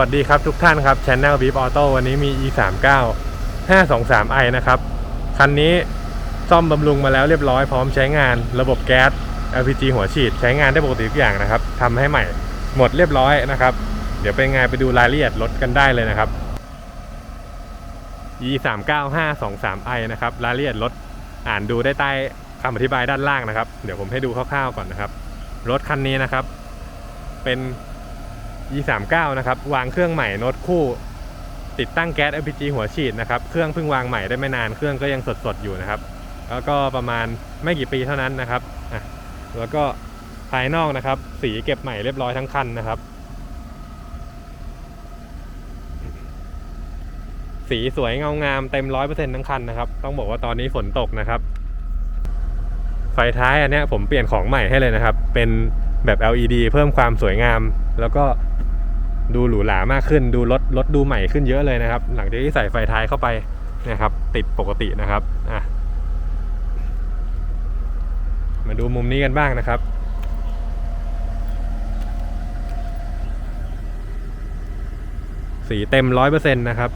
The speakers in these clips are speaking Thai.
วัสดีครับทุกท่านครับ Channel Beep Auto วันนี้มี e 3 9 5 2 3 i นะครับ คันนี้ซ่อมบำรุงมาแล้วเรียบร้อยพร้อมใช้งานระบบแก๊ส LPG หัวฉีด ใช้งานได้ปกติทุกอย่างนะครับทำให้ใหม่หมดเรียบร้อยนะครับ เดี๋ยวเป็นไงไปดูรายละเอียดรถกันได้เลยนะครับ e 3 9 5 2 3 i นะครับรายละเอียดรถอ่านดูได้ใต้คำอธิบายด้านล่างนะครับ เดี๋ยวผมให้ดูคร่าวๆก่อนนะครับ รถคันนี้นะครับ เป็น E39 นะครับ วางเครื่องใหม่โน้ตคู่ ติดตั้งแก๊ส LPG หัวฉีดนะครับ เครื่องเพิ่งวางใหม่ได้ไม่นาน เครื่องก็ยังสดๆอยู่นะครับ แล้วก็ประมาณไม่กี่ปีเท่านั้นนะครับอะแล้วก็ภายนอกนะครับ สีเก็บใหม่เรียบร้อยทั้งคันนะครับ สีสวยเงางามเต็มร้อยเปอร์เซ็นต์ทั้งคันนะครับ ต้องบอกว่าตอนนี้ฝนตกนะครับ ไฟท้ายอันนี้ผมเปลี่ยนของใหม่ให้เลยนะครับ เป็นแบบ LED เพิ่มความสวยงาม แล้วก็ดูหรูหรามากขึ้น ดูรถรถดูใหม่ขึ้นเยอะเลยนะครับ หลังจากที่ใส่ไฟท้ายเข้าไปนะครับ ติดปกตินะครับอะมาดูมุมนี้กันบ้างนะครับสีเต็มร้อยเปอร์เซ็นต์นะครับ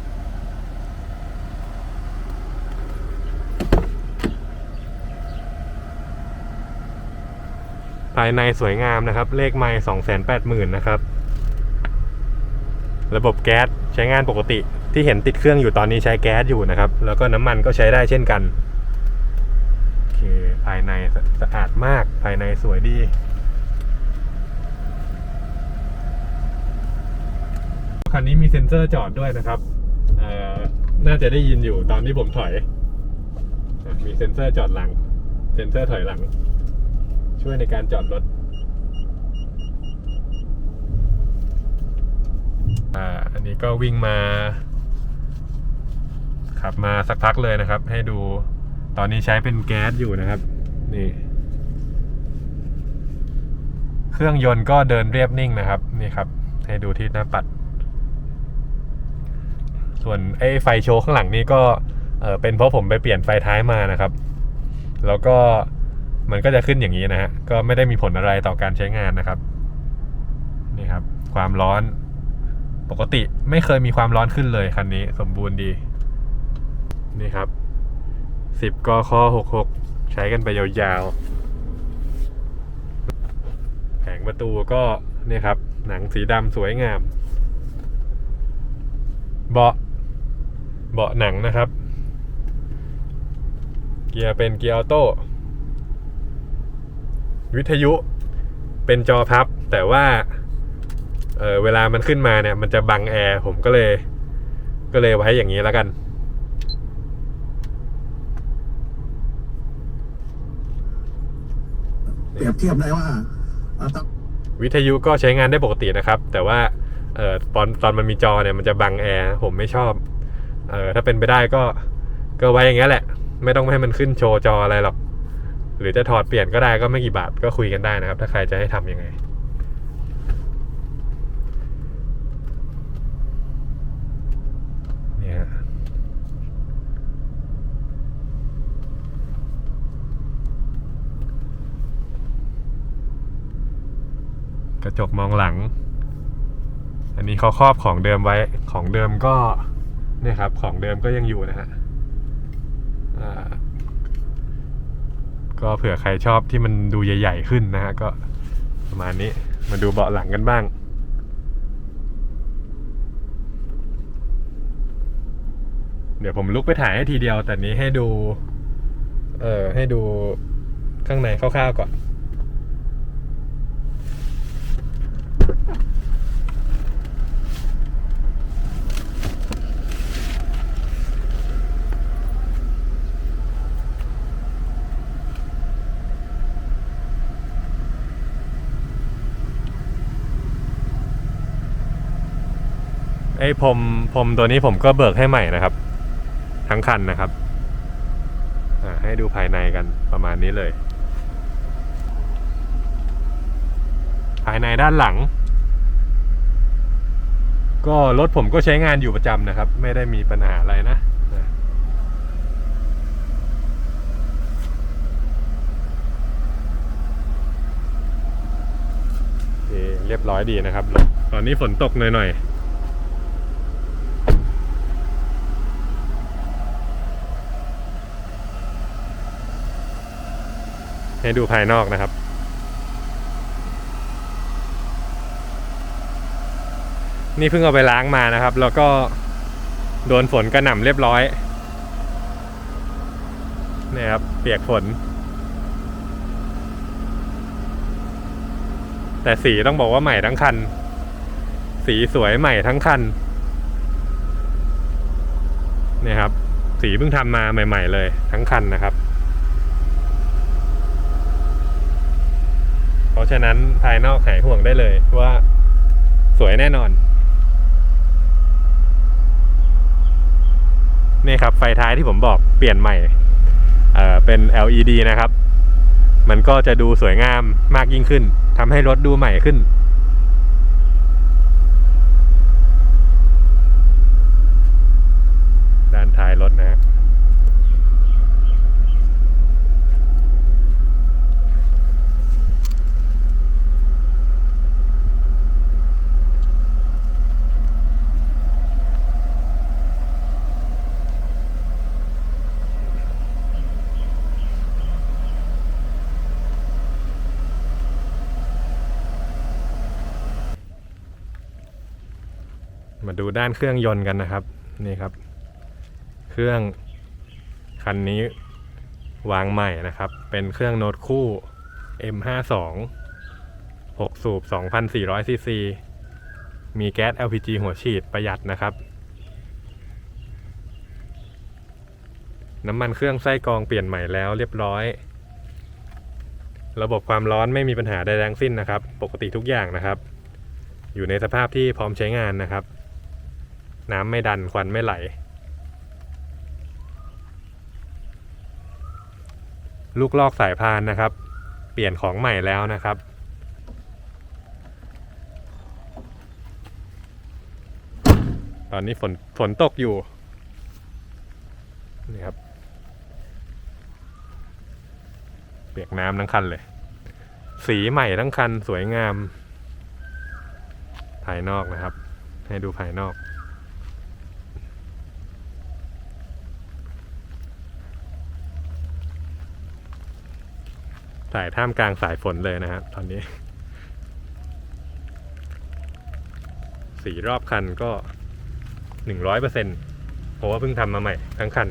ภายในสวยงามนะครับ เลขไม้สองแสนแปดหมื่นนะครับ ระบบแก๊สใช้งานปกติที่เห็นติดเครื่องอยู่ตอนนี้ใช้แก๊สอยู่นะครับ แล้วก็น้ำมันก็ใช้ได้เช่นกันโอเคภายในสสะอาดมากภายในสวยดีคันนี้มีเซ็นเซอร์จอดด้วยนะครับน่าจะได้ยินอยู่ตอนที่ผมถอย มีเซ็นเซอร์จอดหลัง เซ็นเซอร์ถอยหลัง ช่วยในการจอดรถอ่าอันนี้ก็วิ่งมา ขับมาสักพักเลยนะครับ ให้ดูตอนนี้ใช้เป็นแก๊สอยู่นะครับ นี่ เครื่องยนต์ก็เดินเรียบนิ่งนะครับ นี่ครับ ให้ดูที่หน้าปัด ส่วนไอ้ไฟโชว์ข้างหลังนี่ก็เออเป็นเพราะผมไปเปลี่ยนไฟท้ายมานะครับ แล้วก็ มันก็จะขึ้นอย่างนี้นะฮะ ก็ไม่ได้มีผลอะไรต่อการใช้งานนะครับ นี่ครับ ความร้อน ปกติไม่เคยมีความร้อนขึ้นเลยคันนี้ สมบูรณ์ดี นี่ครับ 10กค66 ใช้กันไปยาวๆ แผงประตูก็นี่ครับ หนังสีดำสวยงาม เบาะ เบาะหนังนะครับ เกียร์เป็นเกียร์ออโต้ วิทยุเป็นจอพับ แต่ว่าเออเวลามันขึ้นมาเนี่ย มันจะบังแอร์ผมก็เลย ก็เลยไว้อย่างนี้แล้วกันเปรียบเทียบได้ว่าเอ่อต้องวิทยุก็ใช้งานได้ปกตินะครับ แต่ว่าเออตอนตอนมันมีจอเนี่ยมันจะบังแอร์ผมไม่ชอบเออถ้าเป็นไปได้ก็ก็ไว้อย่างเงี้ยแหละ ไม่ต้องให้มันขึ้นโชว์จออะไรหรอก หรือจะถอดเปลี่ยนก็ได้ก็ไม่กี่บาทก็คุยกันได้นะครับ ถ้าใครจะให้ทำยังไง เนี่ยกระจกมองหลัง อันนี้เขาครอบของเดิมไว้ของเดิมก็เนี่ยครับ ของเดิมก็ยังอยู่นะฮะอ่า ก็เผื่อใครชอบที่มันดูใหญ่ ๆ ขึ้นนะฮะก็ประมาณนี้มาดูเบาะหลังกันบ้าง เดี๋ยวผมลุกไปถ่ายให้ทีเดียว แต่นี้ให้ดู เออให้ดูข้างในคร่าวๆก่อน ไอ้ผมผมตัวนี้ผมก็เบิกให้ใหม่นะครับ ทั้งคันนะครับให้ดูภายในกันประมาณนี้เลย ภายในด้านหลัง ก็รถผมก็ใช้งานอยู่ประจำนะครับ ไม่ได้มีปัญหาอะไรนะเคเรียบร้อยดีนะครับ ตอนนี้ฝนตกหน่อยๆ ให้ดูภายนอกนะครับ นี่เพิ่งเอาไปล้างมานะครับ แล้วก็โดนฝนกระหน่ำเรียบร้อยนี่ครับเปียกฝน แต่สีต้องบอกว่าใหม่ทั้งคัน สีสวยใหม่ทั้งคันนี่ครับ สีเพิ่งทำมาใหม่ ๆ เลยทั้งคันนะครับ เพราะฉะนั้นภายนอกหายห่วงได้เลยว่าสวยแน่นอน นี่ครับไฟท้ายที่ผมบอกเปลี่ยนใหม่เเป็น LED นะครับ มันก็จะดูสวยงามมากยิ่งขึ้นทำให้รถดูใหม่ขึ้นด้านท้ายรถนะ มาดูด้านเครื่องยนต์กันนะครับ นี่ครับ เครื่องคันนี้วางใหม่นะครับ เป็นเครื่องโน้ตคู่ M52 6 สูบ 2,400 ซีซี มีแก๊ส LPG หัวฉีดประหยัดนะครับ น้ำมันเครื่องไส้กรองเปลี่ยนใหม่แล้วเรียบร้อย ระบบความร้อนไม่มีปัญหาใดทั้งสิ้นนะครับ ปกติทุกอย่างนะครับ อยู่ในสภาพที่พร้อมใช้งานนะครับ น้ำไม่ดันควันไม่ไหล ลูกลอกสายพานนะครับ เปลี่ยนของใหม่แล้วนะครับตอนนี้ฝนฝนตกอยู่นี่ครับ เปียกน้ำทั้งคันเลย สีใหม่ทั้งคันสวยงาม ภายนอกนะครับ ให้ดูภายนอก ถ่ายท่ามกลางสายฝนเลยนะครับตอนนี้ สีรอบคันก็หนึ่งร้อยเปอร์เซ็นต์เพราะว่าเพิ่งทำมาใหม่ทั้งคัน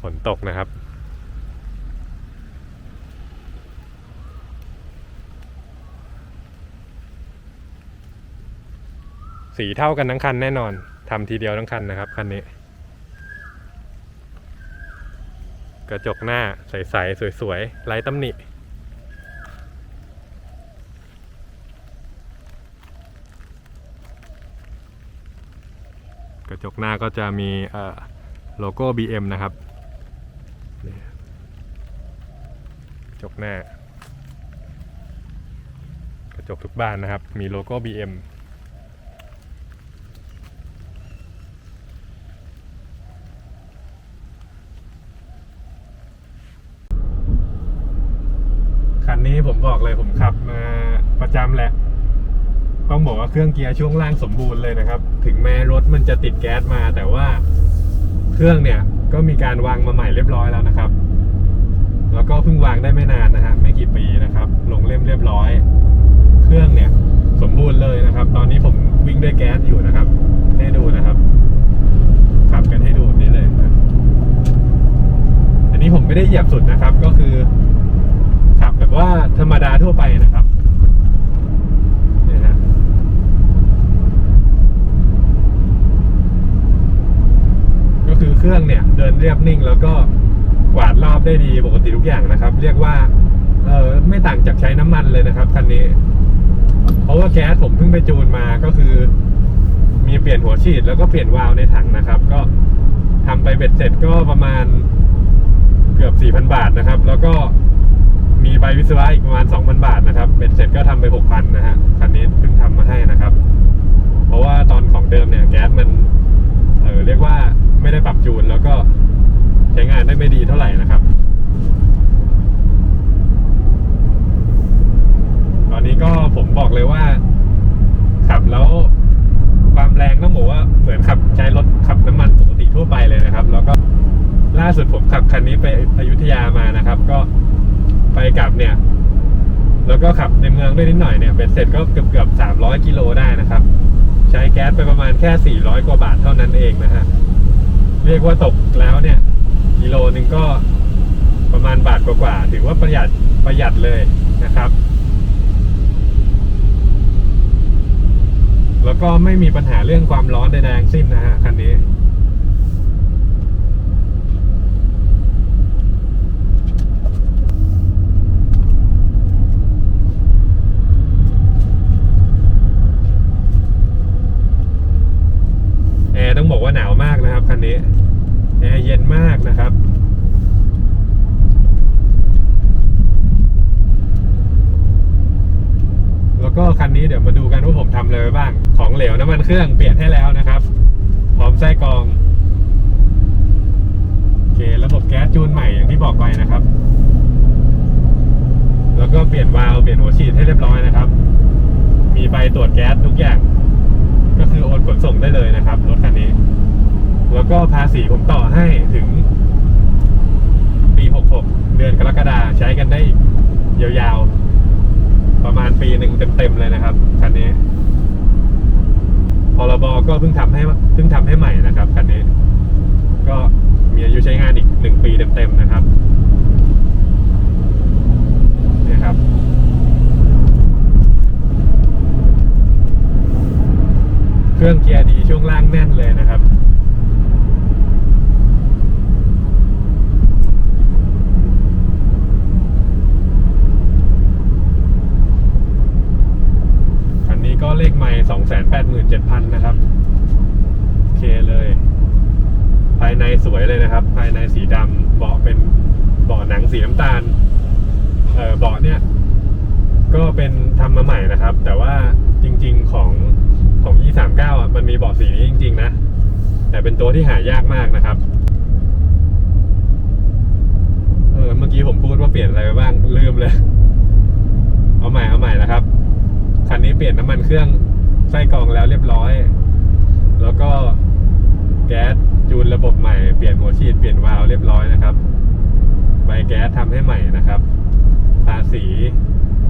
ฝนตกนะครับ สีเท่ากันทั้งคันแน่นอนทำทีเดียวทั้งคันนะครับคันนี้ กระจกหน้าใสๆสวยๆไร้ตำหนิกระจกหน้าก็จะมีโลโก้ BM นะครับกระจกหน้า กระจกทุกบ้านนะครับ มีโลโก้ BM คั นนี้ผมบอกเลยผมขับมาประจำแหละ ต้องบอกว่าเครื่องเกียร์ช่วงล่างสมบูรณ์เลยนะครับ ถึงแม้รถมันจะติดแก๊สมาแต่ว่าเครื่องเนี่ยก็มีการวางมาใหม่เรียบร้อยแล้วนะครับ แล้วก็เพิ่งวางได้ไม่นานนะฮะไม่กี่ปีนะครับ ลงเล่มเรียบร้อย เครื่องเนี่ยสมบูรณ์เลยนะครับ ตอนนี้ผมวิ่งด้วยแก๊สอยู่นะครับ ให้ดูนะครับ ขับกันให้ดูนี้เลยนะอันนี้ผมไม่ได้เหยียบสุดนะครับ ก็คือ ขับแบบว่าธรรมดาทั่วไปนะครับนี่ฮะก็คือเครื่องเนี่ย เดินเรียบนิ่ง แล้วก็กวาดรอบได้ดีปกติทุกอย่างนะครับ เรียกว่าเออไม่ต่างจากใช้น้ำมันเลยนะครับคันนี้ เพราะว่าแก๊สผมเพิ่งไปจูนมาก็คือ มีเปลี่ยนหัวฉีดแล้วก็เปลี่ยนวาล์วในถังนะครับ ก็ทำไปเบ็ดเสร็จก็ประมาณเกือบ4,000บาทนะครับ แล้วก็มีใบวิศวะอีกประมาณ2,000บาทนะครับเบ็ดเสร็จก็ทำไป6,000นะฮะคันนี้เพิ่งทำมาให้นะครับ เพราะว่าตอนของเดิมเนี่ยแก๊สมันเออเรียกว่าไม่ได้ปรับจูนแล้วก็ ใช้งานได้ไม่ดีเท่าไหร่นะครับ ตอนนี้ก็ผมบอกเลยว่า ขับแล้วความแรงต้องบอกว่าเหมือนขับใช้รถขับน้ำมันปกติทั่วไปเลยนะครับ แล้วก็ล่าสุดผมขับคันนี้ไปอยุธยามานะครับ ก็ไปกลับเนี่ย แล้วก็ขับในเมืองด้วยนิดหน่อยเนี่ยเป็นเสร็จก็เกือบเกือบสามร้อยกิโลได้นะครับ ใช้แก๊สไปประมาณแค่400กว่าบาทเท่านั้นเองนะฮะเรียกว่าตกแล้วเนี่ย กิโลหนึ่งก็ประมาณบาทกว่าๆถือว่าประหยัดประหยัดเลยนะครับ แล้วก็ไม่มีปัญหาเรื่องความร้อนใดๆทั้งสิ้นนะฮะคันนี้ แอร์ต้องบอกว่าหนาวมากนะครับคันนี้ แอร์เย็นมากนะครับ แล้วก็คันนี้เดี๋ยวมาดูกันว่าผมทำอะไรไปบ้าง ของเหลวน้ำมันเครื่องเปลี่ยนให้แล้วนะครับ พร้อมไส้กรอง โอเค ระบบแก๊สจูนใหม่อย่างที่บอกไปนะครับ แล้วก็เปลี่ยนวาล์วเปลี่ยนหัวฉีดให้เรียบร้อยนะครับ มีใบ ตรวจแก๊สทุกอย่าง ก็คือโอนขนส่งได้เลยนะครับรถคันนี้ แล้วก็ภาษีผมต่อให้ถึง ปี 66 เดือนกรกฎาใช้กันได้ยาวๆ ประมาณปีหนึ่งเต็มๆเลยนะครับคันนี้พรบก็เพิ่งทำให้เพิ่งทำให้ใหม่นะครับคันนี้ ก็มีอายุใช้งานอีกหนึ่งปีเต็มๆนะครับนี่ครับ เครื่องเกียร์ดีช่วงล่างแน่นเลยนะครับ คันนี้ก็เลขใหม่สองแสนแปดหมื่นเจ็ดพันนะครับ โอเคเลย ภายในสวยเลยนะครับ ภายในสีดำเบาะเป็นเบาะหนังสีน้ำตาล เออเบาะเนี่ย ก็ เป็นทำมาใหม่นะครับ แต่ว่าจริง ๆของของ E39 อะมันมีเบาะสีนี้จริง ๆ นะ แต่เป็นตัวที่หายากมากนะครับเออเมื่อกี้ผมพูดว่าเปลี่ยนอะไรไปบ้างลืมเลย เอาใหม่เอาใหม่นะครับคันนี้เปลี่ยนน้ำมันเครื่องไส้กรองแล้วเรียบร้อย แล้วก็แก๊สจูนระบบใหม่ เปลี่ยนหัวฉีดเปลี่ยนวาล์วเรียบร้อยนะครับ ใบแก๊สทำให้ใหม่นะครับ ภาษี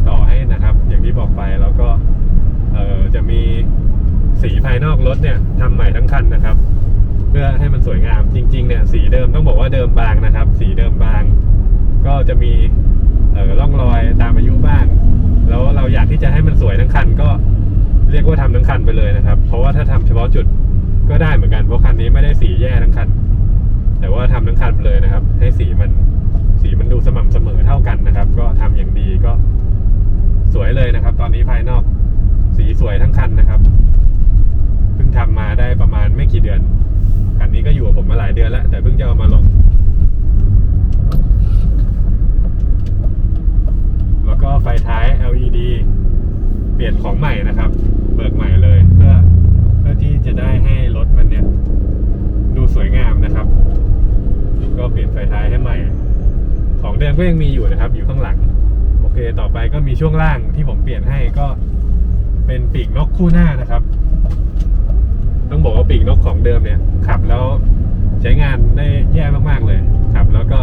ต่อให้นะครับ อย่างที่บอกไปแล้วก็เออจะมี สีภายนอกรถเนี่ยทำใหม่ทั้งคันนะครับ เพื่อให้มันสวยงามจริงๆเนี่ยสีเดิมต้องบอกว่าเดิมบางนะครับ สีเดิมบาง ก็จะมีเอ่อร่องรอยตามอายุบ้าง แล้วเราอยากที่จะให้มันสวยทั้งคันก็เรียกว่าทำทั้งคันไปเลยนะครับ เพราะว่าถ้าทำเฉพาะจุดก็ได้เหมือนกันเพราะคันนี้ไม่ได้สีแย่ทั้งคัน แต่ว่าทำทั้งคันไปเลยนะครับ ให้สีมันสีมันดูสม่ำเสมอเท่ากันนะครับ ก็ทำอย่างดีก็สวยเลยนะครับ ตอนนี้ภายนอกสีสวยทั้งคันนะครับเพิ่งทำมาได้ประมาณไม่กี่เดือนคันนี้ก็อยู่กับผมมาหลายเดือนแล้ว แต่เพิ่งจะเอามาลง แล้วก็ไฟท้าย LED เปลี่ยนของใหม่นะครับ เบิกใหม่เลย เพื่อเพื่อที่จะได้ให้รถมันเนี่ย ดูสวยงามนะครับ ก็เปลี่ยนไฟท้ายให้ใหม่ ของเดิมก็ยังมีอยู่นะครับ อยู่ข้างหลัง โอเค ต่อไปก็มีช่วงล่างที่ผมเปลี่ยนให้ก็เป็นปีกนกคู่หน้านะครับ ต้องบอกว่าปีกนกของเดิมเนี่ยขับแล้วใช้งานได้แย่มากๆเลยขับ แล้วก็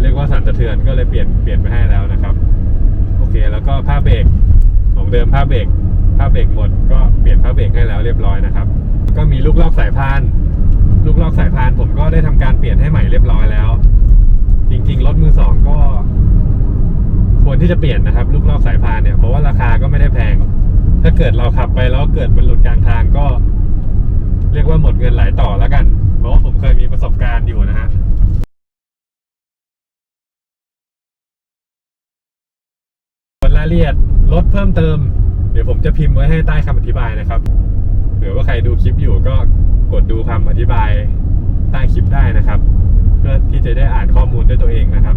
เรียกว่าสั่นสะเทือนก็เลยเปลี่ยนเปลี่ยนไปให้แล้วนะครับ โอเค แล้วก็ผ้าเบรกของเดิมผ้าเบรกผ้าเบรกหมดก็เปลี่ยนผ้าเบรกให้แล้วเรียบร้อยนะครับ ก็มีลูกลอกสายพาน ลูกลอกสายพานผมก็ได้ทำการเปลี่ยนให้ใหม่เรียบร้อยแล้ว จริง ๆ รถมือสองก็ ที่จะเปลี่ยนนะครับ ลูกลอกสายพานเนี่ยเพราะว่าราคาก็ไม่ได้แพง ถ้าเกิดเราขับไปแล้วเกิดมันหลุดกลางทางก็ เรียกว่าหมดเงินหลายต่อแล้วกัน เพราะว่าผมเคยมีประสบการณ์อยู่นะฮะส่วนรายละเอียดลดเพิ่มเติม เดี๋ยวผมจะพิมพ์ไว้ให้ใต้คำอธิบายนะครับเผื่อว่าใครดูคลิปอยู่ก็กดดูคำอธิบายใต้คลิปได้นะครับ เพื่อที่จะได้อ่านข้อมูลด้วยตัวเองนะครับ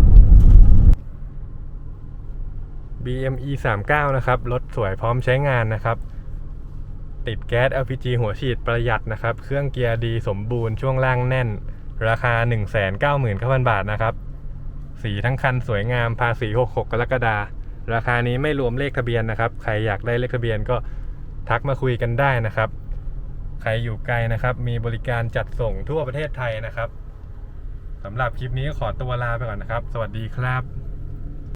BME 39นะครับ รถสวยพร้อมใช้งานนะครับ ติดแก๊ส LPG หัวฉีดประหยัดนะครับ เครื่องเกียร์ดีสมบูรณ์ช่วงล่างแน่น ราคา 199,000 บาทนะครับ สีทั้งคันสวยงามภาษี66 กรกฎาคมราคานี้ไม่รวมเลขทะเบียนนะครับ ใครอยากได้เลขทะเบียนก็ทักมาคุยกันได้นะครับ ใครอยู่ไกลนะครับ มีบริการจัดส่งทั่วประเทศไทยนะครับสำหรับคลิปนี้ขอตัวลาไปก่อนนะครับ สวัสดีครับ